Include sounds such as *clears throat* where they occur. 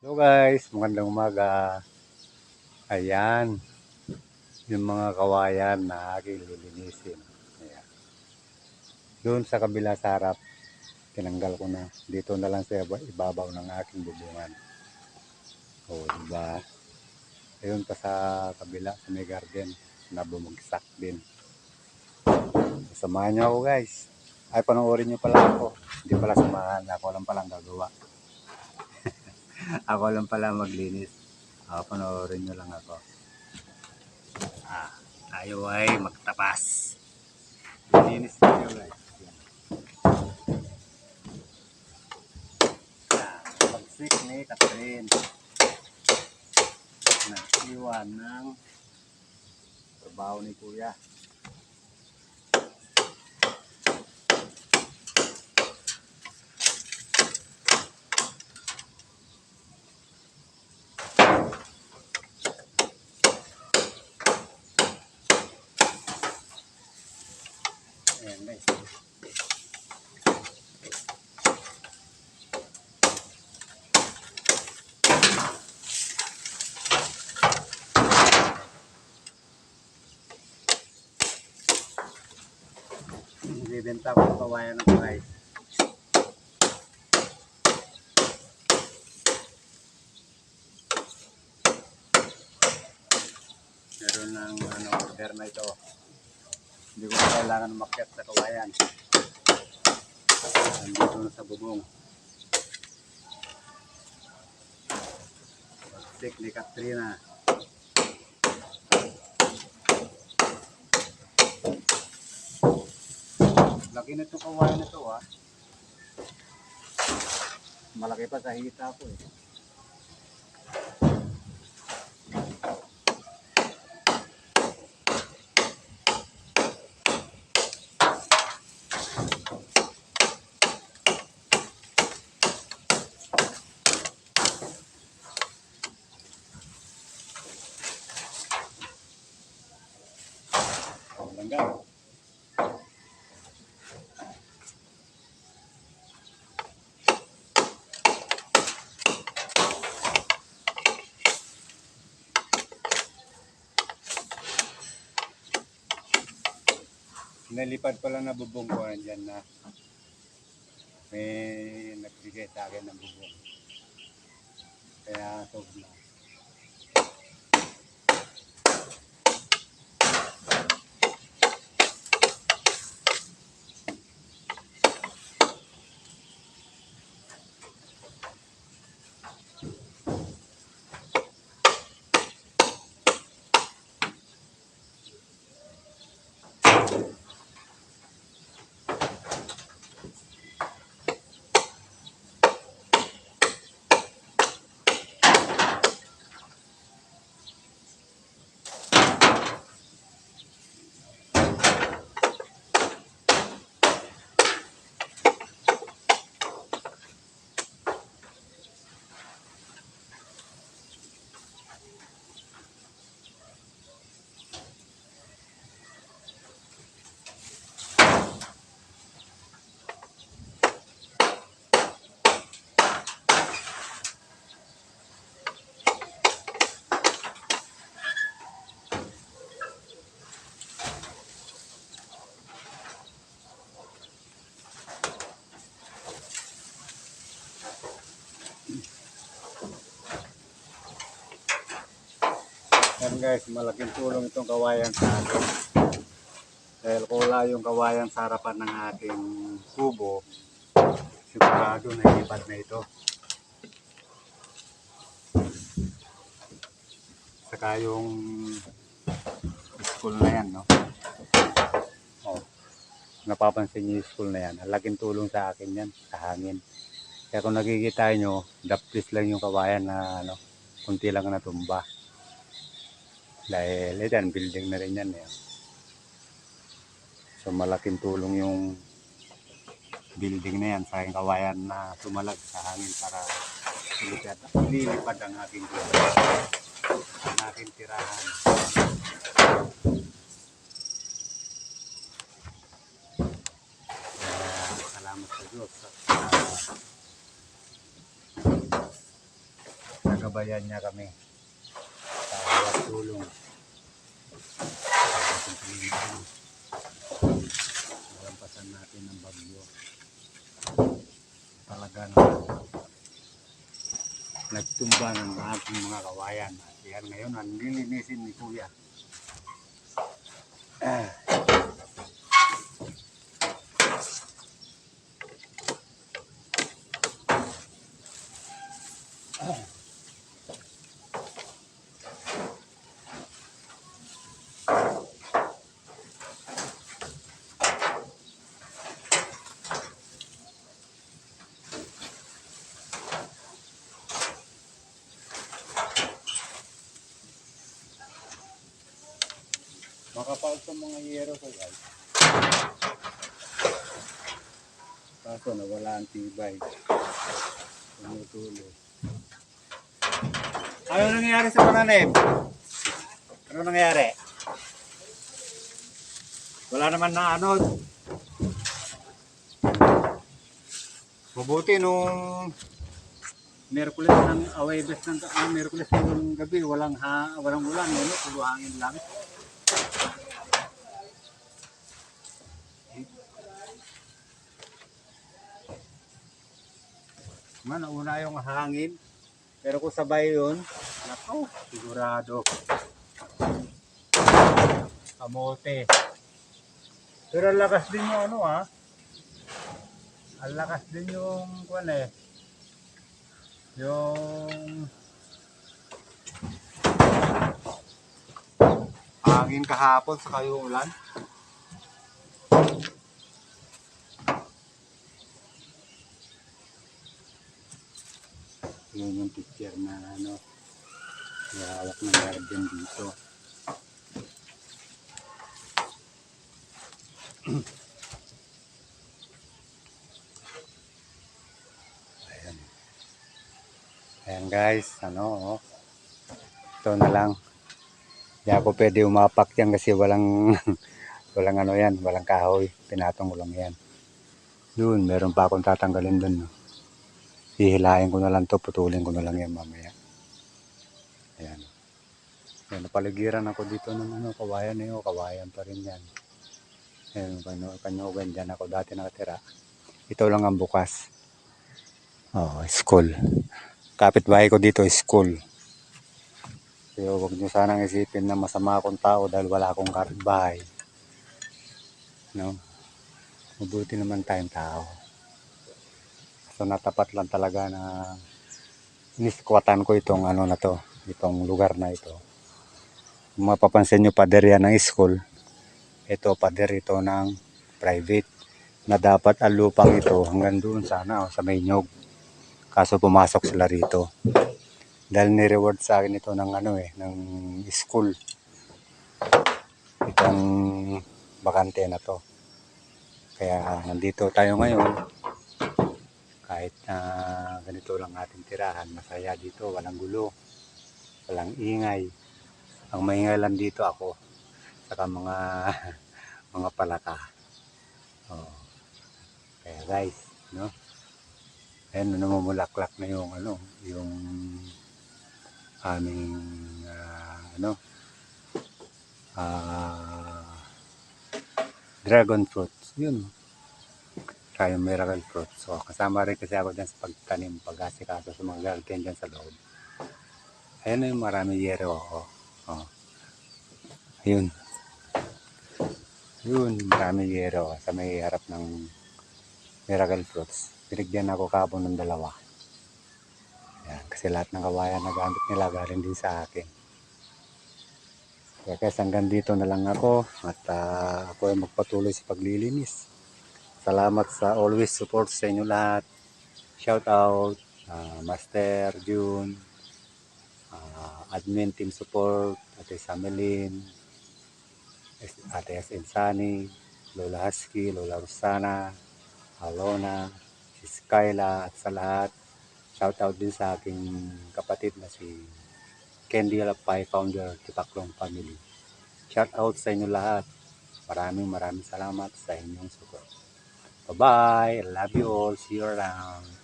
Hello guys, magandang umaga. Ayan, yung mga kawayan na aking lilinisin. Ayan. Doon sa kabila sa harap, tinanggal ko na. Dito na lang sa iba- ibabaw ng aking bubungan. O, diba? Ayun pa sa kabila, sa may garden, na bumagsak din. Samahan niyo ako guys. Ay, panoorin niyo pala ako. Hindi pala samahan. Ako lang palang gagawa. *laughs* Ako lang pala maglinis. Ah, panoorin nyo lang ako. Ah, tayo ay magtapas. Linis tayo guys. Pagsik ni Catherine. Nag-iwan ng trabaho ni Kuya. Bibenta ko kawayan ng guys. Meron ng ano, order na ito. Hindi ko na kailangan umakyat sa kawayan. Nandito na sa bubong. Pagsik ni Katrina. Laki na itong kawayan na ito ah. Malaki pa sa hita ko eh. Langga. Nalipad pala na bubong ko nandyan na may nagbigay sa akin ng bubong. Kaya solve guys, malaking tulong itong kawayan sa akin. Dahil kula yung kawayan sa harapan ng aking kubo, sigurado na ilipad na ito. Saka yung school na yan, no? Oh, napapansin niyo yung school na yan. Laking tulong sa akin yan, sa hangin. Kaya kung nakikita nyo, daplis lang yung kawayan na ano, kunti lang natumba. Dahil ito yan, building na rin yan. Eh. So malaking tulong yung building na yan sa aking kawayan na tumalag sa hangin para ilipad, ililipad ang aking lugar, ang aking tirahan. Kaya salamat sa Diyos at ah, nagabayan niya kami tulong. Nalampasan natin ang bagyo. Talagang nagtumba ng ating mga kawayan. Yan ngayon, ang nilinisin ni Kuya. Ah. Makapal sa mga yero ko guys. Kaso nawala ang tibay. Tumutulo. Ano nangyari sa pananim? Ano nangyari? Wala naman na ano. Mabuti nung Merkules ng Awebes ng ah, Merkules ng gabi, walang ha, walang ulan, ano, puro hangin lang. Man, una yung hangin. Pero kung sabay yun, nako, sigurado. Kamote. Pero ang lakas din yung ano ha. Ang lakas din yung kwan eh. Yung hangin kahapon sa yung ulan. Yun yung picture na ano, hawak ng garden dito. *clears throat* Ayan. Ayan guys, ano, oh. ito na lang. Hindi ako pwede umapak yan kasi walang, *laughs* walang ano yan, walang kahoy. Pinatong ko lang yan. Doon, meron pa akong tatanggalin doon. No? Hihilain ko na lang to, putulin ko na lang yan mamaya. Ayan. Ayan, napaligiran ako dito ng ano, kawayan yun, kawayan pa rin yan. Ayan, kano, kanyugan dyan ako dati nakatira. Ito lang ang bukas. Oh, school. Kapitbahay ko dito, school. Kaya huwag nyo sanang isipin na masama akong tao dahil wala akong kapitbahay. No? Mabuti naman tayong tao. So natapat lang talaga na niskwatan ko itong ano na to, itong lugar na ito. Mapapansin nyo pader yan ng school, ito pader ito ng private na dapat ang lupang ito hanggang doon sana oh, sa may nyog. Kaso pumasok sila rito. Dahil ni-reward sa akin ito ng ano eh, ng school. Itong bakante na to. Kaya nandito tayo ngayon kahit na ganito lang ating tirahan, masaya dito, walang gulo, walang ingay. Ang maingay lang dito ako, saka mga *laughs* mga palaka. Oh. Kaya guys, no? Ayan, namumulaklak na yung ano, yung aming ah, ano, ah, dragon fruits. Yun, tayo miracle fruit. So, kasama rin kasi ako dyan sa pagtanim, pag-asikaso sa mga garden dyan sa loob. Ayan na yung marami yero ako. Oh. Ayun. Yun, marami yero sa may harap ng miracle fruits. Binigyan ako kapon ng dalawa. Ayan, kasi lahat ng kawayan na gamit nila galing din sa akin. Kaya guys, hanggang dito na lang ako at ah, ako ay magpatuloy sa paglilinis. Salamat sa always support sa inyo lahat. Shout out, ah, Master June, ah, admin team support, Ate Samelin, Ate S. Insani, Lola Husky, Lola Rosana, Alona, si Skyla at sa lahat. Shout out din sa aking kapatid na si Candy Alapay, founder Tipaklong Family. Shout out sa inyo lahat. Maraming maraming salamat sa inyong support. Bye-bye. Love you all. See you around.